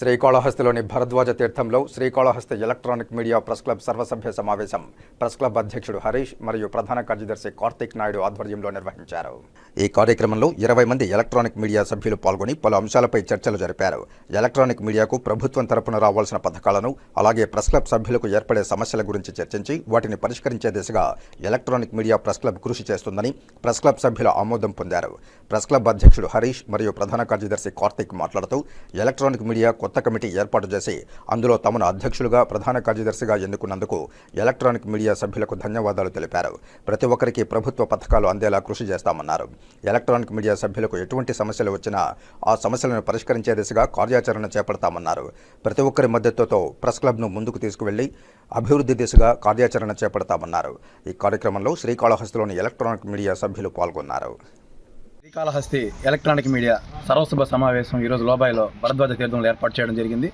శ్రీకాళహస్తిలోని భరద్వాజ తీర్థంలో Srikalahasti electronic media press club సర్వసభ్య సమావేశం. ప్రెస్ క్లబ్ అధ్యక్షుడు హరీష్ మరియు ప్రధాన కార్యదర్శి కార్తీక్ నాయుడు ఆధ్వర్యంలో నిర్వహించారు. ఈ కార్యక్రమంలో ఇరవై మంది ఎలక్ట్రానిక్ మీడియా సభ్యులు పాల్గొని పలు అంశాలపై చర్చలు జరిపారు. ఎలక్ట్రానిక్ మీడియాకు ప్రభుత్వం తరపున రావాల్సిన పథకాలను అలాగే ప్రెస్ క్లబ్ సభ్యులకు ఏర్పడే సమస్యల గురించి చర్చించి వాటిని పరిష్కరించే దిశగా ఎలక్ట్రానిక్ మీడియా ప్రెస్ క్లబ్ కృషి చేస్తుందని ప్రెస్ క్లబ్ సభ్యుల ఆమోదం పొందారు. ప్రెస్ క్లబ్ అధ్యక్షుడు హరీష్ మరియు ప్రధాన కార్యదర్శి కార్తీక్ మాట్లాడుతూ ఎలక్ట్రానిక్ మీడియా కొత్త కమిటీ ఏర్పాటు చేసి అందులో తమను అధ్యక్షులుగా ప్రధాన కార్యదర్శిగా ఎన్నుకున్నందుకు ఎలక్ట్రానిక్ మీడియా సభ్యులకు ధన్యవాదాలు తెలిపారు. ప్రతి ఒక్కరికి ప్రభుత్వ పథకాలు అందేలా కృషి చేస్తామన్నారు. ఎలక్ట్రానిక్ మీడియా సభ్యులకు ఎటువంటి సమస్యలు వచ్చినా ఆ సమస్యలను పరిష్కరించే దిశగా కార్యాచరణ చేపడతామన్నారు. ప్రతి ఒక్కరి మద్దతుతో ప్రెస్ క్లబ్ను ముందుకు తీసుకువెళ్ళి అభివృద్ధి దిశగా కార్యాచరణ చేపడతామన్నారు. ఈ కార్యక్రమంలో శ్రీకాళహస్తిలోని ఎలక్ట్రానిక్ మీడియా సభ్యులు పాల్గొన్నారు. శ్రీకాళహస్తి ఎలక్ట్రానిక్ మీడియా సర్వసభ సమావేశం ఈరోజు లోబాయిలో భరద్వాజ తీర్థంలో ఏర్పాటు చేయడం జరిగింది.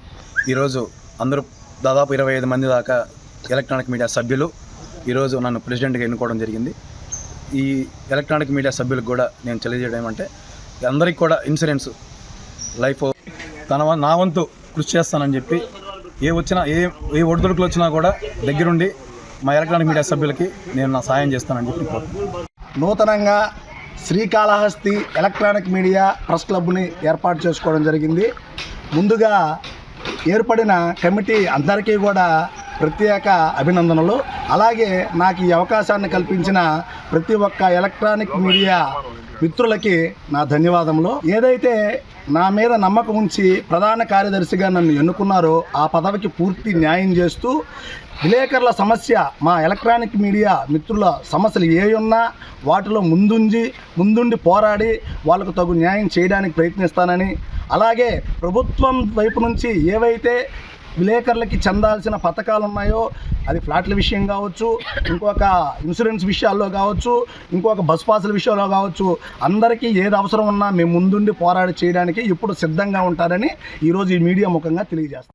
ఈరోజు అందరూ దాదాపు ఇరవై ఐదు మంది దాకా ఎలక్ట్రానిక్ మీడియా సభ్యులు ఈరోజు నన్ను ప్రెసిడెంట్గా ఎన్నుకోవడం జరిగింది. ఈ ఎలక్ట్రానిక్ మీడియా సభ్యులకు కూడా నేను తెలియజేయడం ఏమంటే అందరికీ కూడా ఇన్సూరెన్స్ లైఫ్ తన వ- నా వంతు కృషి చేస్తానని చెప్పి ఏ వచ్చినా ఏ ఏ ఒడిదుడుకులు వచ్చినా కూడా దగ్గరుండి మా ఎలక్ట్రానిక్ మీడియా సభ్యులకి నేను నా సాయం చేస్తానని చెప్పి నూతనంగా శ్రీకాళహస్తి ఎలక్ట్రానిక్ మీడియా ప్రెస్ క్లబ్ని ఏర్పాటు చేసుకోవడం జరిగింది. ముందుగా ఏర్పడిన కమిటీ అందరికీ కూడా ప్రత్యేక అభినందనలు. అలాగే నాకు ఈ అవకాశాన్ని కల్పించిన ప్రతి ఒక్క ఎలక్ట్రానిక్ మీడియా మిత్రులకి నా ధన్యవాదములు. ఏదైతే నా మీద నమ్మకం ఉంచి ప్రధాన కార్యదర్శిగా నన్ను ఎన్నుకున్నారో ఆ పదవికి పూర్తి న్యాయం చేస్తూ విలేకరుల సమస్య మా ఎలక్ట్రానిక్ మీడియా మిత్రుల సమస్యలు ఏ ఉన్నా వాటిలో ముందుండి ముందుండి పోరాడి వాళ్ళకు తగు న్యాయం చేయడానికి ప్రయత్నిస్తానని. అలాగే ప్రభుత్వం వైపు నుంచి ఏవైతే విలేకరులకి చెందాల్సిన పథకాలు ఉన్నాయో అది ఫ్లాట్ల విషయం కావచ్చు ఇంకొక ఇన్సూరెన్స్ విషయాల్లో కావచ్చు ఇంకొక బస్ పాసుల విషయంలో కావచ్చు అందరికీ ఏది అవసరం ఉన్నా మేము ముందుండి పోరాడి చేయడానికి ఇప్పుడు సిద్ధంగా ఉంటారని ఈరోజు ఈ మీడియా ముఖంగా తెలియజేస్తాం